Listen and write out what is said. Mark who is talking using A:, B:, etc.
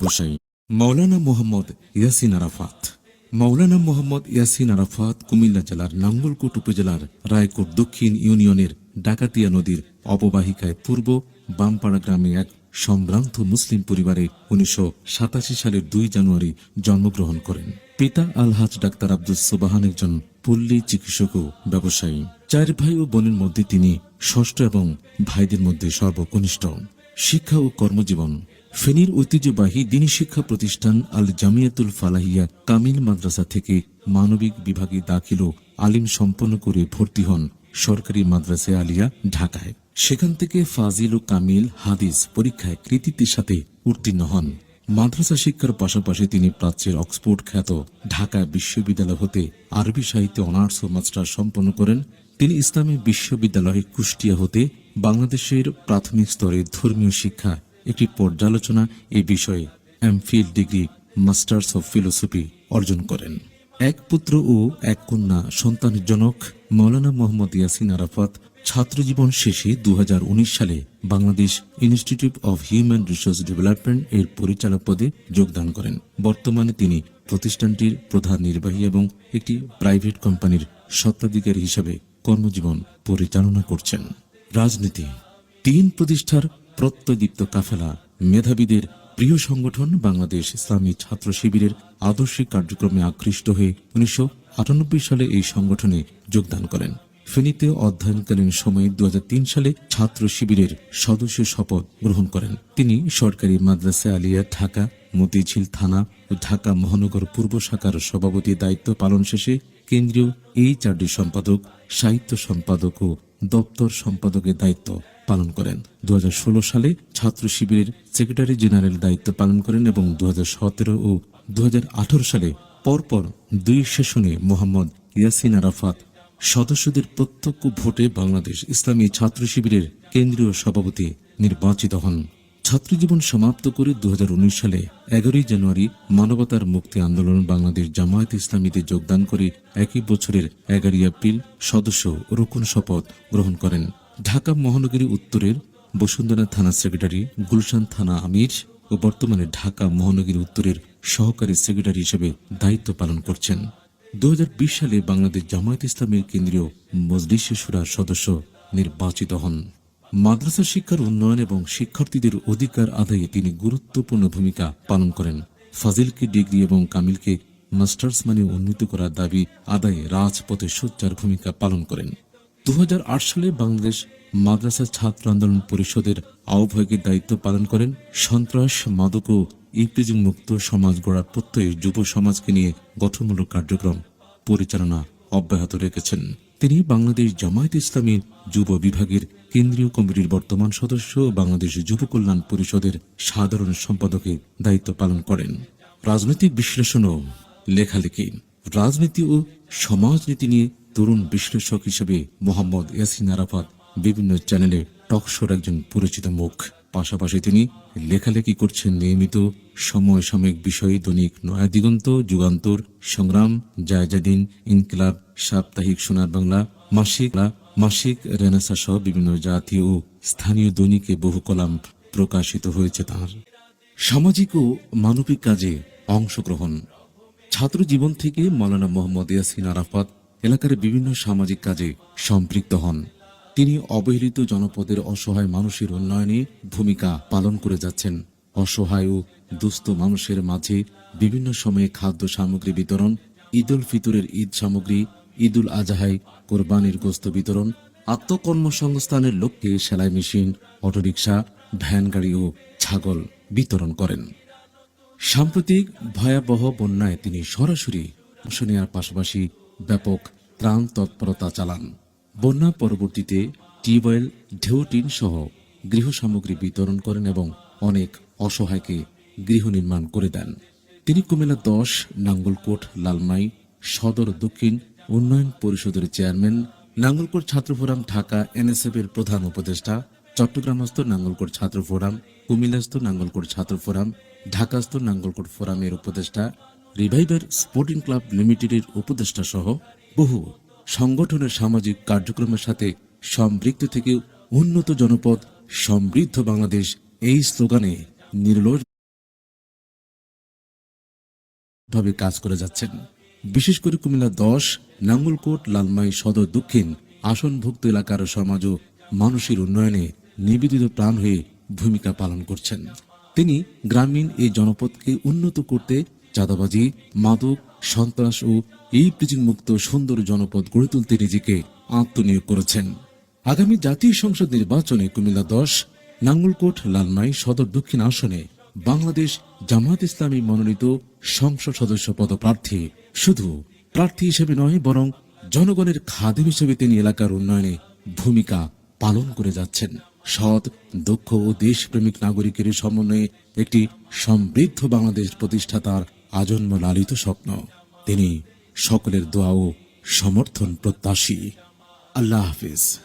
A: বসাই মৌলানা মোহাম্মদ ইয়াসিন আরাফাত। মৌলানা মোহাম্মদ ইয়াসিন আরাফাত কুমিল্লা জেলার নাঙ্গলকোট উপজেলার রায়কোট দক্ষিণ ইউনিয়নের ডাকাতিয়া নদীর অববাহিকায় পূর্ব বামপাড়া গ্রামে এক সম্ভ্রান্ত মুসলিম পরিবারে উনিশশো সাতাশি সালের দুই জানুয়ারি জন্মগ্রহণ করেন। পিতা আলহাজ ডাক্তার আব্দুল সোবাহান একজন পল্লী চিকিৎসক ও ব্যবসায়ী। চার ভাই ও বোনের মধ্যে তিনি ষষ্ঠ এবং ভাইদের মধ্যে সর্বকনিষ্ঠ। শিক্ষা ও কর্মজীবন ফেনীর ঐতিহ্যবাহী দিনী শিক্ষা প্রতিষ্ঠান আল জামিয়াতুল ফালাহিয়া কামিল মাদ্রাসা থেকে মানবিক বিভাগে দাখিল আলিম সম্পন্ন করে ভর্তি হন সরকারি মাদ্রাসা আলিয়া, ঢাকায়। সেখান থেকে ফাজিল ও কামিল হাদিস পরীক্ষায় কৃতিত্বের সাথে উত্তীর্ণ হন। মাদ্রাসা শিক্ষার পাশাপাশি তিনি প্রাচ্যের অক্সফোর্ড খ্যাত ঢাকা বিশ্ববিদ্যালয় হতে আরবি সাহিত্যে অনার্স ও মাস্টার সম্পন্ন করেন। তিনি ইসলামী বিশ্ববিদ্যালয় কুষ্টিয়া হতে বাংলাদেশের প্রাথমিক স্তরে ধর্মীয় শিক্ষা একটি পর্যালোচনা এই বিষয়ে MPhil degree, masters of philosophy অর্জন করেন। এক পুত্র ও এক কন্যা সন্তানের জনক মৌলানা মোহাম্মদ ইয়াসিন আরাফাত ছাত্রজীবন শেষে দুই হাজার উনিশ সালে Bangladesh institute of human resource development এর পরিচালক পদে যোগদান করেন। বর্তমানে তিনি প্রতিষ্ঠানটির প্রধান নির্বাহী এবং একটি প্রাইভেট কোম্পানির স্বত্বাধিকারী হিসাবে কর্মজীবন পরিচালনা করছেন। রাজনীতি। তিন প্রতিষ্ঠার প্রত্যদীপ্ত কাফেলা মেধাবীদের প্রিয় সংগঠন বাংলাদেশ ইসলামী ছাত্র শিবিরের আদর্শিক কার্যক্রমে আকৃষ্ট হয়ে উনিশশো আটানব্বই সালে এই সংগঠনে যোগদান করেন। ফেনীতে অধ্যয়নকালীন সময়ে দু হাজার তিন সালে ছাত্র শিবিরের সদস্য শপথ গ্রহণ করেন। তিনি সরকারি মাদ্রাসা আলিয়া ঢাকা, মতিঝিল থানা ও ঢাকা মহানগর পূর্ব শাখার সভাপতি দায়িত্ব পালন শেষে কেন্দ্রীয় এই চারটি সম্পাদক, সাহিত্য সম্পাদক ও দপ্তর সম্পাদকের দায়িত্ব পালন করেন। দু হাজার ষোলো সালে ছাত্র শিবিরের সেক্রেটারি জেনারেল দায়িত্ব পালন করেন এবং দু হাজার সতেরো ও দু হাজার আঠারো সালে পরপর দুই সেশনে মোহাম্মদ ইয়াসিন আরাফাত সদস্যদের প্রত্যক্ষ ভোটে বাংলাদেশ ইসলামী ছাত্র শিবিরের কেন্দ্রীয় সভাপতি নির্বাচিত হন। ছাত্রজীবন সমাপ্ত করে দু হাজার উনিশ সালে এগারোই জানুয়ারি মানবতার মুক্তি আন্দোলন বাংলাদেশ জামায়াত ইসলামীতে যোগদান করে একই বছরের এগারোই এপ্রিল সদস্য রোকন শপথ গ্রহণ করেন। ঢাকা মহানগরী উত্তরের বসুন্ধরা থানা সেক্রেটারি গুলশান থানা আমির ও বর্তমানে ঢাকা মহানগরী উত্তরের সহকারী সেক্রেটারি হিসেবে দায়িত্ব পালন করছেন। দু হাজার বিশ সালে বাংলাদেশ জামায়াত ইসলামের কেন্দ্রীয় মজলিসে সুরার সদস্য নির্বাচিত হন। মাদ্রাসা শিক্ষার উন্নয়ন এবং শিক্ষার্থীদের অধিকার আদায়ে তিনি গুরুত্বপূর্ণ ভূমিকা পালন করেন। ফাজিলকে ডিগ্রি এবং কামিলকে মাস্টার্স মানে উন্নীত করার দাবি আদায়ে রাজপথে সোচ্চার ভূমিকা পালন করেন। দু হাজার আট সালে বাংলাদেশ মাদ্রাসা ছাত্র আন্দোলন পরিষদের আহ্বায়কের দায়িত্ব পালন করেন সন্ত্রাস, মাদক ও ইফটিজিং মুক্ত সমাজ গড়ার প্রত্যয়ে যুব সমাজকে নিয়ে গঠনমূলক কার্যক্রম পরিচালনা অব্যাহত রেখেছেন। তিনি বাংলাদেশ জামায়াত ইসলামীর যুব বিভাগের কেন্দ্রীয় কমিটির বর্তমান সদস্য বাংলাদেশ যুব কল্যাণ পরিষদের সাধারণ সম্পাদকের দায়িত্ব পালন করেন। রাজনৈতিক বিশ্লেষণ ও লেখালেখি, রাজনীতি ও সমাজনীতি নিয়ে তরুণ বিশ্লেষক হিসেবে মোহাম্মদ ইয়াসিন আরাফাত বিভিন্ন চ্যানেলে টকশোর একজন পরিচিত মুখ। পাশাপাশি তিনি লেখালেখি করছেন নিয়মিত সময় সাময়িক বিষয়, দৈনিক নয়া দিগন্ত, যুগান্তর, সংগ্রাম, জায়জাদিন, ইনকিলাব, সাপ্তাহিক সোনার বাংলা, মাসিক মাসিক রেনেসা সহ বিভিন্ন জাতীয় ও স্থানীয় দৈনিকে বহু কলাম প্রকাশিত হয়েছে তার। সামাজিক ও মানবিক কাজে অংশগ্রহণ। ছাত্র জীবন থেকে মৌলানা মোহাম্মদ ইয়াসিন আরাফাত এলাকার বিভিন্ন সামাজিক কাজে সম্পৃক্ত হন। তিনি অবহেলিত জনপদের অসহায় মানুষের উন্নয়নে ভূমিকা পালন করে যাচ্ছেন। অসহায় ও দুস্থ মানুষের মাঝে বিভিন্ন সময়ে খাদ্য সামগ্রী বিতরণ ঈদ উল ফিতরের ঈদ সামগ্রী, ঈদুল আজহায়, কোরবানির গোস্ত বিতরণ, আত্মকর্মসংস্থানের লক্ষ্যে সেলাই মেশিন, অটোরিকশা, ভ্যান গাড়ি ও ছাগল বিতরণ করেন। সাম্প্রতিক ভয়াবহ বন্যায় তিনি সরাসরি অংশ নেওয়ার পাশাপাশি ব্যাপক ত্রাণ তৎপরতা চালান। বন্যা পরবর্তীতে টিউবওয়েল ঢেউটিন সহ গৃহ সামগ্রী বিতরণ করেন এবং অনেক অসহায়কে গৃহ নির্মাণ করে দেন। তিনি কুমিল্লা দশ, নাঙ্গলকোট, লালমাই, সদর দক্ষিণ উন্নয়ন পরিষদের চেয়ারম্যান, নাঙ্গলকোট ছাত্র ফোরাম ঢাকা এনএসএফ এর প্রধান উপদেষ্টা, চট্টগ্রামস্থ নাঙ্গলকোট ছাত্র ফোরাম, কুমিল্লাস্থ নাঙ্গলকোট ছাত্র ফোরাম, ঢাকাস্থ নাঙ্গলকোট ফোরামের উপদেষ্টা রিভাইভার স্পোর্টিং ক্লাব লিমিটেডের উপদেষ্টা সহ বহু সংগঠনের সামাজিক কার্যক্রমের সাথে সম্পৃক্ত থেকে উন্নত জনপদ, সমৃদ্ধ বাংলাদেশ এই স্লোগানে নির্লজ ভাবে কাজ করে যাচ্ছেন। বিশেষ করে কুমিল্লা দশ, নাঙ্গলকোট, লালমাই সদর দক্ষিণ আসনভুক্ত এলাকার সমাজ ও মানুষের উন্নয়নে নিবেদিত প্রাণ হয়ে ভূমিকা পালন করছেন। তিনি গ্রামীণ এই জনপদকে উন্নত করতে চাঁদাবাজি, মাদক, সন্ত্রাস ও এই মুক্ত সুন্দর জনপদ গড়ে তুলতে নিজেকে আত্মনিয়োগ করেছেন। আগামী জাতীয় সংসদ নির্বাচনে কুমিল্লা দশ, নাঙ্গলকোট, লালমাই সদর দক্ষিণ আসনে বাংলাদেশ জামাত ইসলামী মনোনীত সংসদ সদস্য পদপ্রার্থী। শুধু প্রার্থী হিসেবে নয়, বরং জনগণের খাদেম হিসেবে তিনি এলাকার উন্নয়নে ভূমিকা পালন করে যাচ্ছেন। সৎ, দক্ষ ও দেশপ্রেমিক নাগরিকের সমন্বয়ে একটি সমৃদ্ধ বাংলাদেশ প্রতিষ্ঠা তার আজন্ম লালিত স্বপ্ন। তিনি সকলের দোয়া ও সমর্থন প্রত্যাশী। আল্লাহ হাফিজ।